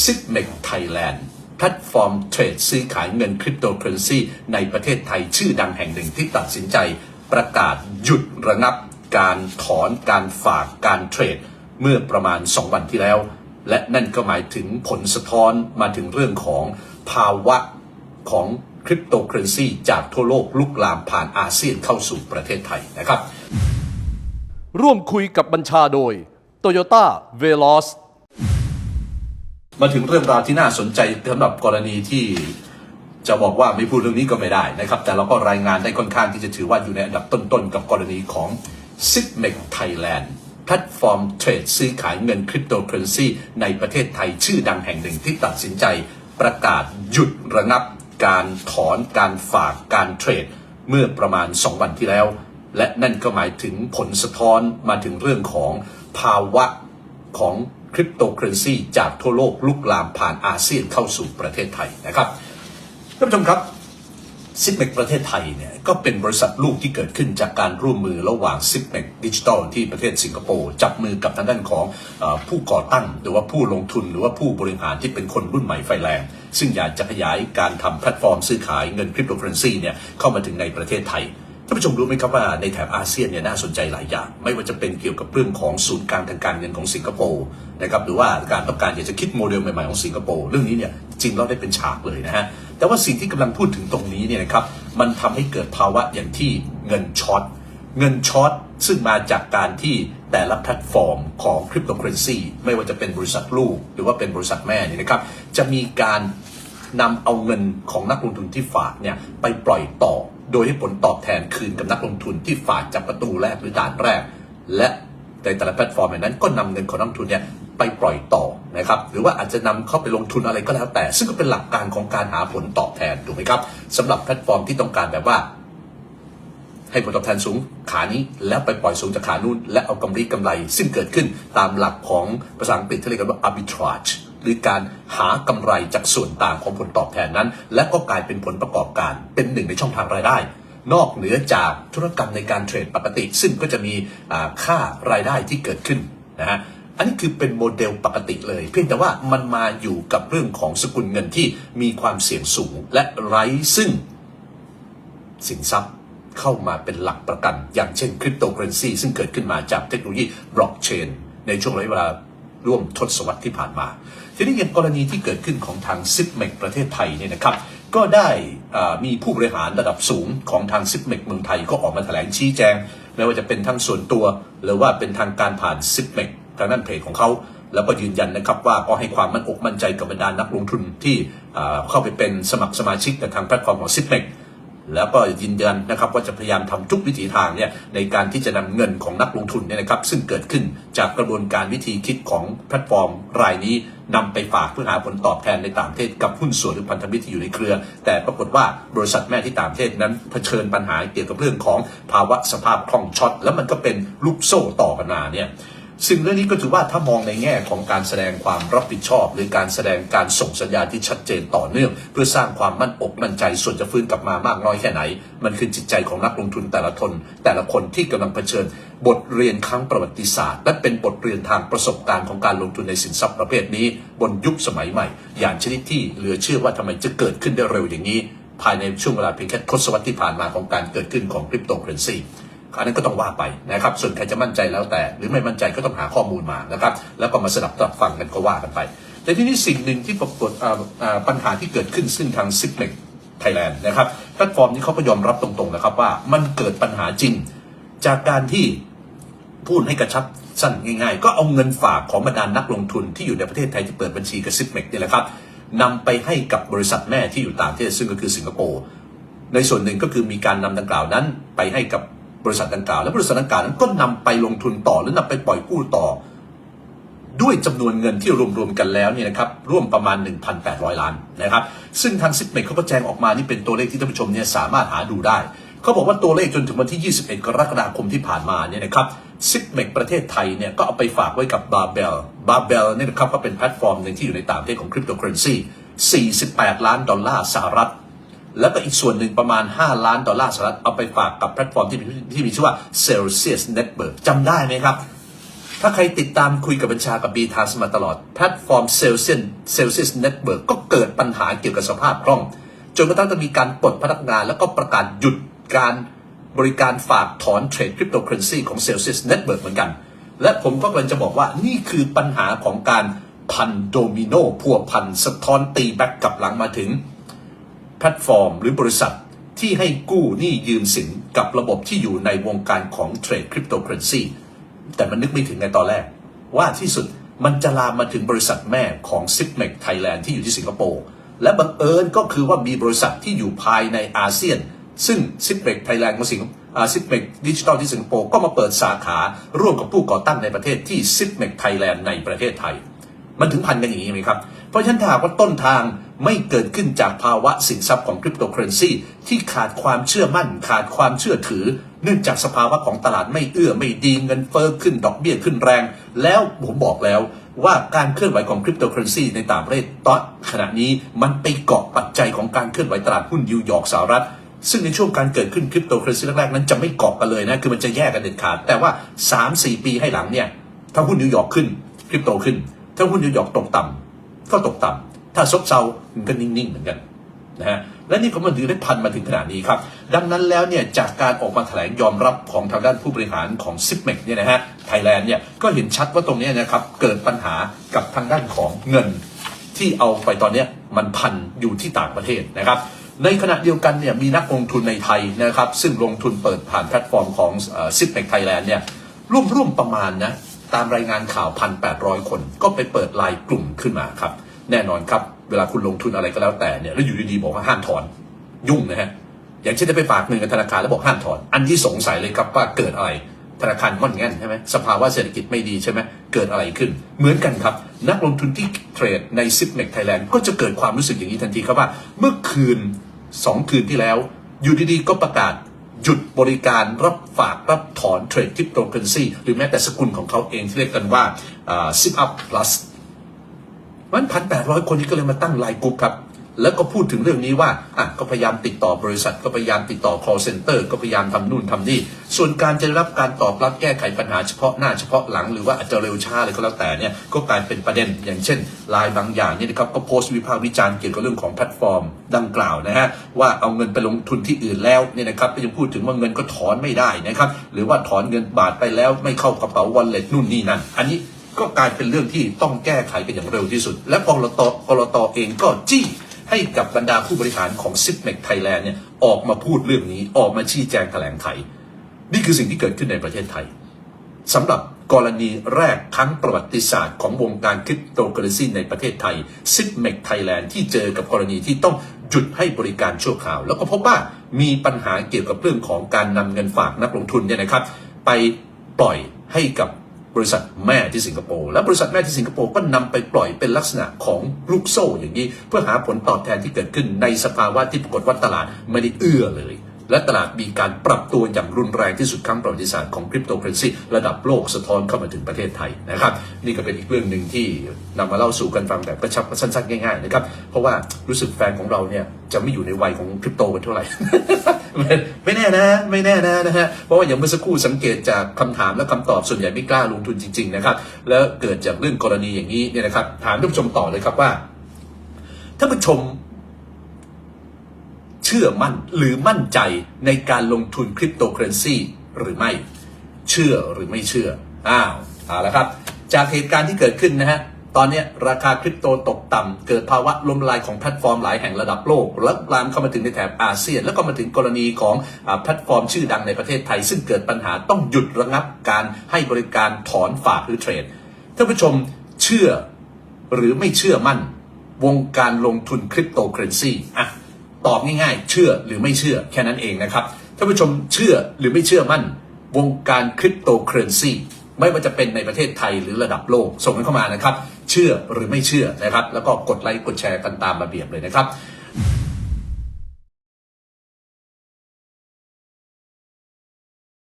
s i p m e c Thailand แพลตฟอร์มเทรดซื้อขายเงินคริปโตเคอเรนซีในประเทศไทยชื่อดังแห่งหนึ่งที่ตัดสินใจประกาศหยุดระงับการถอนการฝากการเทรด เมื่อประมาณ 2 วันที่แล้ว และนั่นก็หมายถึงผลสะท้อนมาถึงเรื่องของภาวะของคริปโตเคอเรนซีจากทั่วโลกลุกลามผ่านอาเซียนเข้าสู่ประเทศไทยนะครับ ร่วมคุยกับบัญชาโดย Toyota Veloz มาถึงเรื่องราวที่น่าสนใจสำหรับกรณีที่จะบอกว่าไม่พูดเรื่องนี้ก็ไม่ได้นะครับ แต่เราก็รายงานได้ค่อนข้างที่จะถือว่าอยู่ในอันดับต้นๆ กับกรณีของ s i p m e c Thailand แพลตฟอร์มเทรดซื้อขายเงินคริปโตเคอเรนซีในประเทศไทยชื่อดังแห่งหนึ่งที่ตัดสินใจประกาศหยุดระงับการถอนการฝากการเทรด เมื่อประมาณ 2 วันที่แล้ว และนั่นก็หมายถึงผลสะท้อนมาถึงเรื่องของภาวะของ คริปโตเคอเรนซีจากทั่วโลกลุกลามผ่านอาเซียนเข้าสู่ประเทศไทยนะครับท่านผู้ชมครับซิปเมกประเทศไทยเนี่ยก็เป็นบริษัทลูกที่เกิดขึ้นจากการร่วมมือระหว่างซิปเมกดิจิทัลที่ประเทศสิงคโปร์จับมือกับทางด้านของอผู้ก่อตั้ง หรือว่าผู้ลงทุนหรือว่าผู้บริหารที่เป็นคนรุ่นใหม่ไฟแรง ซึ่งอยากจะขยายการทำแพลตฟอร์มซื้อขายเงินคริปโตเคอเรนซีเนี่ยเข้ามาถึงในประเทศไทยานผู้ชมรู้ไหมครับว่าในแถบอาเซียนเนี่ยน่าสนใจหลายอย่าง ไม่ว่าจะเป็นเกี่ยวกับเรื่องของศูนย์กลางทางการเงินของสิงคโปร์นะครับหรือว่าการต้องการอยากจะคิดโมเดลใหม่ๆของสิงคโปร์เรื่องนี้เนี่ยจริงเราได้เป็นฉากเลยนะฮะแต่ว่าสิ่งที่กำลังพูดถึงตรงนี้เนี่ยนะครับมันทำให้เกิดภาวะอย่างที่เงินช็อตเงินช็อตซึ่งมาจากการที่แต่ละแพลตฟอร์มของคริปโตเคอเรนซีไม่ว่าจะเป็นบริษัทลูก หรือว่าเป็นบริษัทแม่เนี่ยนะครับจะมีการนำเอาเงินของนักลงทุนที่ฝากเนี่ยไปปล่อยต่อ โดยให้ผลตอบแทนคืนกับนักลงทุนที่ฝากจากประตูแรกหรือด่านแรก และในแต่ละแพลตฟอร์มนั้นก็นำเงินของนักลงทุนเนี่ยไปปล่อยต่อนะครับหรือว่าอาจจะนำเข้าไปลงทุนอะไรก็แล้วแต่ ซึ่งก็เป็นหลักการของการหาผลตอบแทนถูกไหมครับสำหรับแพลตฟอร์มที่ต้องการแบบว่า ให้ผลตอบแทนสูงขานี้แล้วไปปล่อยสูงจากขานู้นและเอากำไรกำไร ซึ่งเกิดขึ้นตามหลักของภาษาอังกฤษที่เรียกกันว่า arbitrage หรือการหากำไรจากส่วนต่างของผลตอบแทนนั้น และก็กลายเป็นผลประกอบการเป็นหนึ่งในช่องทางรายได้ นอกเหนือจากธุรกรรมในการเทรดปกติ ซึ่งก็จะมีค่ารายได้ที่เกิดขึ้นนะฮะอันนี้คือเป็นโมเดลปกติเลย เพียงแต่ว่ามันมาอยู่กับเรื่องของสกุลเงินที่มีความเสี่ยงสูงและไร้ซึ่ง สินทรัพย์เข้ามาเป็นหลักประกัน อย่างเช่นคริปโตเคอเรนซีซึ่งเกิดขึ้นมาจากเทคโนโลยีบล็อกเชนในช่วงระยะเวลา ร่วมทศวรรษที่ผ่านมาทีนี้อย่างกรณีที่เกิดขึ้นของทางซิปเมกประเทศไทยเนี่ยนะครับ ก็ได้มีผู้บริหารระดับสูงของทางซิปเมกเมืองไทยก็ออกมาแถลงชี้แจง ไม่ว่าจะเป็นทั้งส่วนตัว หรือว่าเป็นทางการผ่านซิปเมกทางด้านเพจของเขาแล้วก็ยืนยันนะครับว่าก็ให้ความมั่นอกมั่นใจกับบรรดานักลงทุนที่เข้าไปเป็นสมัครสมาชิกกับทางแพลตฟอร์มของซิปเมก แล้วก็ยืนยันนะครับว่าจะพยายามทำทุกวิถีทางเนี่ยในการที่จะนำเงินของนักลงทุนเนี่ยนะครับ ซึ่งเกิดขึ้นจากกระบวนการวิธีคิดของแพลตฟอร์มรายนี้นำไปฝากเพื่อหาผลตอบแทนในต่างประเทศกับหุ้นส่วนหรือพันธมิตรที่อยู่ในเครือ แต่ปรากฏว่าบริษัทแม่ที่ต่างประเทศนั้นเผชิญปัญหาเกี่ยวกับเรื่องของภาวะสภาพคล่องช็อตแล้วมันก็เป็นลูกโซ่ต่อกันมาเนี่ย ซึ่งเรื่องนี้ก็ถือว่าถ้ามองในแง่ของการแสดงความรับผิดชอบ หรือการแสดงการส่งสัญญาณที่ชัดเจนต่อเนื่อง เพื่อสร้างความมั่นอกมั่นใจส่วนจะฟื้นกลับมามากน้อยแค่ไหน มันคือจิตใจของนักลงทุนแต่ละทน แต่ละคนที่กำลังเผชิญ บทเรียนครั้งประวัติศาสตร์ และเป็นบทเรียนทางประสบการณ์ของการลงทุนในสินทรัพย์ประเภทนี้ บนยุคสมัยใหม่ อย่างชนิดที่เหลือเชื่อว่าทำไมจะเกิดขึ้นได้เร็วอย่างนี้ ภายในช่วงเวลาเพียงแค่ทศวรรษที่ผ่านมาของการเกิดขึ้นของคริปโตเคอเรนซี อันนั้นก็ต้องว่าไปนะครับส่วนใครจะมั่นใจแล้วแต่ หรือไม่มั่นใจก็ต้องหาข้อมูลมานะครับแล้วก็มาสลับรับฟังกันก็ว่ากันไป แต่ที่นี้สิ่งหนึ่งที่ปรากฏปัญหาที่เกิดขึ้นซึ่งทางซิปเ e กไทยแลนด์นะครับแพลตฟอร์มนี้เขาก็ยอมรับตรงๆนะครับว่ามันเกิดปัญหาจริง จากการที่พูดให้กระชับสั้นง่ายๆ ก็เอาเงินฝากของบรรดานักลงทุนที่อยู่ในประเทศไทยที่เปิดบัญชีกับซิปเมกนี่แหละครับนำไปให้กับบริษัทแม่ที่อยู่ต่างประเทศซึ่งก็คือสิงคโปร์ในส่วนหนึ่งก็คือมีการนำดังกล่าวนั้น ไปให้กับ บริษัทดังกล่าวและบริษัทดังกล่าวนั้นก็นำไปลงทุนต่อหรือนำไปปล่อยกู้ต่อ ด้วยจำนวนเงินที่รวมๆกันแล้วเนี่ยนะครับร่วมประมาณ 1,800 ล้านนะครับ ซึ่งทางซิปเมกเขาก็แจ้งออกมานี่เป็นตัวเลขที่ท่านผู้ชมเนี่ยสามารถหาดูได้เขาบอกว่าตัวเลขจนถึงวันที่ 21 กรกฎาคมที่ผ่านมาเนี่ยนะครับซิปเมกประเทศไทยเนี่ยก็เอาไปฝากไว้กับบาเบลบาเบลเนี่ยนะครับก็เป็นแพลตฟอร์มหนึ่งที่อยู่ในต่างประเทศของคริปโตเคอเรนซี48 ล้านดอลลาร์สหรัฐ แล้วก็อีกส่วนหนึ่งประมาณ 5 ล้านดอลลาร์สหรัฐเอาไปฝากกับแพลตฟอร์มที่มีที่มีชื่อว่า Celsius Network จำได้ไหมครับ ถ้าใครติดตามคุยกับบัญชากับบีทาสมาตลอด แพลตฟอร์มเซลเซียนเซลเซียสเน็ตเวิร์กก็เกิดปัญหาเกี่ยวกับสภาพคล่อง จนกระทั่งต้องมีการปลดพนักงานแล้วก็ประกาศหยุดการบริการฝากถอนเทรดคริปโตเคอเรนซีของ Celsius Network เหมือนกัน และผมก็กำลังจะบอกว่านี่คือปัญหาของการพันโดมิโนพัวพันสะท้อนตีแบ็กกลับหลังมาถึง แพลตฟอร์ม หรือบริษัทที่ให้กู้หนี้ยืมสินกับระบบที่อยู่ในวงการของเทรดคริปโตเคอเรนซีแต่มันนึกไม่ถึงในตอนแรก ว่าที่สุดมันจะลามมาถึงบริษัทแม่ของ s i p m e c Thailand ที่อยู่ที่สิงคโปร์และบังเอิญก็คือว่ามีบริษัทที่อยู่ภายในอาเซียน ซึ่ง s i p m e c Thailand ของสิงคโปร์ซิปเมกดิจิทัลที่สิงคโปร์ก็มาเปิดสาขาร่วมกับผู้ก่อตั้งในประเทศที่ s i p m e c Thailand ในประเทศไทย มันถึงพันกันอย่างนี้ไหมครับ เพราะฉะนั้นถ้าหากว่าต้นทาง ไม่เกิดขึ้นจากภาวะสินทรัพย์ของคริปโตเคอเรนซีที่ขาดความเชื่อมั่น ขาดความเชื่อถือ เนื่องจากสภาวะของตลาดไม่เอื้อไม่ดีเงินเฟ้อขึ้นดอกเบี้ยขึ้นแรง แล้วผมบอกแล้วว่าการเคลื่อนไหวของคริปโตเคอเรนซีในต่างประเทศตอนขณะนี้มันไปเกาะปัจจัยของการเคลื่อนไหวตลาดหุ้นนิวยอร์กสหรัฐซึ่งในช่วงการเกิดขึ้นคริปโตเคอเรนซีแรกๆนั้นจะไม่เกาะกันเลยนะ คือมันจะแยกกันเด็ดขาด แต่ว่า 3-4 ปีให้หลังเนี่ย ถ้าหุ้นนิวยอร์กขึ้น คริปโตขึ้น ถ้าหุ้นนิวยอร์กตกต่ำก็ตกต่ำถ้าซบเซา ก็นิ่งๆเหมือนกันนะฮะและนี่ก็มันถึงได้พันมาถึงขนาดนี้ครับ ดังนั้นแล้วเนี่ยจากการออกมาแถลงยอมรับของทางด้านผู้บริหารของซิปเมกเนี่ยนะฮะไทยแลนด์เนี่ยก็เห็นชัดว่าตรงนี้นะครับเกิดปัญหากับทางด้านของเงิน ที่เอาไปตอนนี้มันพันอยู่ที่ต่างประเทศนะครับ ในขณะเดียวกันเนี่ยมีนักลงทุนในไทยนะครับ ซึ่งลงทุนเปิดผ่านแพลตฟอร์มของซิปเมกไทยแลนด์เนี่ยร่วมๆประมาณนะตามรายงานข่าว 1,800 คน ก็ไปเปิดไลน์กลุ่มขึ้นมาครับ แน่นอนครับ เวลาคุณลงทุนอะไรก็แล้วแต่เนี่ยแล้วอยู่ดีๆบอกว่าห้ามถอนยุ่งนะฮะอย่างเช่นได้ไปฝากเงินกับธนาคารแล้วบอกห้ามถอน อันที่สงสัยเลยครับว่าเกิดอะไรธนาคารง่อนแง่นใช่ไหมสภาวะเศรษฐกิจไม่ดีใช่ไหมเกิดอะไรขึ้น เหมือนกันครับ นักลงทุนที่เทรดในซิปเมกไทยแลนด์ก็จะเกิดความรู้สึกอย่างนี้ทันทีครับว่า เมื่อคืนสองคืนที่แล้ว อยู่ดีๆ ก็ประกาศหยุดบริการรับฝากรับถอนเทรดคริปโตเคอเรนซีหรือแม้แต่สกุลของเขาเองที่เรียกกันว่าซิปอัพพลัส มันพันแปดร้อยคนนี้ก็เลยมาตั้งไลน์กรุ๊ปครับ แล้วก็พูดถึงเรื่องนี้ว่าอะก็พยายามติดต่อบริษัท ก็พยายามติดต่อ call center ก็พยายามทำนู่นทำนี่ ส่วนการจะรับการตอบรับแก้ไขปัญหาเฉพาะหน้าเฉพาะหลังหรือว่าอาจจะเร็วช้าเลยก็แล้วแต่เนี่ยก็กลายเป็นประเด็นอย่างเช่นไลน์บางอย่างเนี่ยนะครับก็โพสต์วิพากษ์วิจารณ์เกี่ยวกับเรื่องของแพลตฟอร์ม ดังกล่าวนะฮะว่าเอาเงินไปลงทุนที่อื่นแล้วเนี่ยนะครับก็ยังพูดถึงว่าเงินก็ถอนไม่ได้นะครับหรือว่าถอนเงินบาทไปแล้วไม่เข้ากระเป๋า wallet นู่นนี่นั่นอันนี้ ก็กลายเป็นเรื่องที่ต้องแก้ไขกันอย่างเร็วที่สุด และกรตกรตเองก็จี้ให้กับบรรดาผู้บริหารของซิปเมกไทยแลนด์เนี่ยออกมาพูดเรื่องนี้ออกมาชี้แจงแถลงไข นี่คือสิ่งที่เกิดขึ้นในประเทศไทยสำหรับกรณีแรกครั้งประวัติศาสตร์ของวงการคริปโตเคอเรนซีในประเทศไทยซิปเมกไทยแลนด์ที่เจอกับกรณีที่ต้องหยุดให้บริการชั่วคราว แล้วก็พบว่ามีปัญหาเกี่ยวกับเรื่องของการนำเงินฝากนักลงทุนเนี่ยนะครับ ไปปล่อยให้กับ บริษัทแม่ที่สิงคโปร์และบริษัทแม่ที่สิงคโปร์ก็นำไปปล่อยเป็นลักษณะของลูกโซ่อย่างนี้ เพื่อหาผลตอบแทนที่เกิดขึ้นในสภาวะที่ปรากฏว่าตลาดไม่ได้เอื้อเลย และตลาดมีการปรับตัวอย่างรุนแรงที่สุดครั้งประวัติศาสตร์ของคริปโตเคอเรนซีระดับโลกสะท้อนเข้ามาถึงประเทศไทยนะครับ นี่ก็เป็นอีกเรื่องหนึ่งที่นำมาเล่าสู่กันฟังแบบกระชับสั้นๆง่ายๆนะครับเพราะว่ารู้สึกแฟนของเราเนี่ยจะไม่อยู่ในวัยของคริปโตกันเท่าไหร่ ไม่แน่นะไม่แน่นะนะฮะเพราะว่าอย่างเมื่อสักครู่สังเกตจากคำถามและคำตอบส่วนใหญ่ไม่กล้าลงทุนจริงๆนะครับแล้วเกิดจากเรื่องกรณีอย่างนี้เนี่ยนะครับถามท่านผู้ชมต่อเลยครับว่าท่านผู้ชม ชื่อมั่นหรือมั่นใจในการลงทุนคริปโตเคอเรนซีหรือไม่ เชื่อหรือไม่เชื่อ อ้าวเอาละครับ จากเหตุการณ์ที่เกิดขึ้นนะฮะ ตอนนี้ราคาคริปโตตกต่ำเกิดภาวะล้มละลายของแพลตฟอร์มหลายแห่งระดับโลก แล้วลามเข้ามาถึงในแถบอาเซียน แล้วก็มาถึงกรณีของอแพลตฟอร์มชื่อดังในประเทศไทย ซึ่งเกิดปัญหาต้องหยุดระงับการให้บริการถอนฝากหรือเทรดท่านผู้ชมเชื่อหรือไม่เชื่อมั่น วงการลงทุนคริปโตเคอเรนซีอะ ตอบง่ายๆ เชื่อหรือไม่เชื่อแค่นั้นเองนะครับท่านผู้ชมเชื่อหรือไม่เชื่อมั่น วงการคริปโตเคอเรนซีไม่ว่าจะเป็นในประเทศไทยหรือระดับโลกส่งกันเข้ามานะครับ เชื่อหรือไม่เชื่อนะครับ แล้วก็กดไลค์กดแชร์กันตามระเบียบเลยนะครับ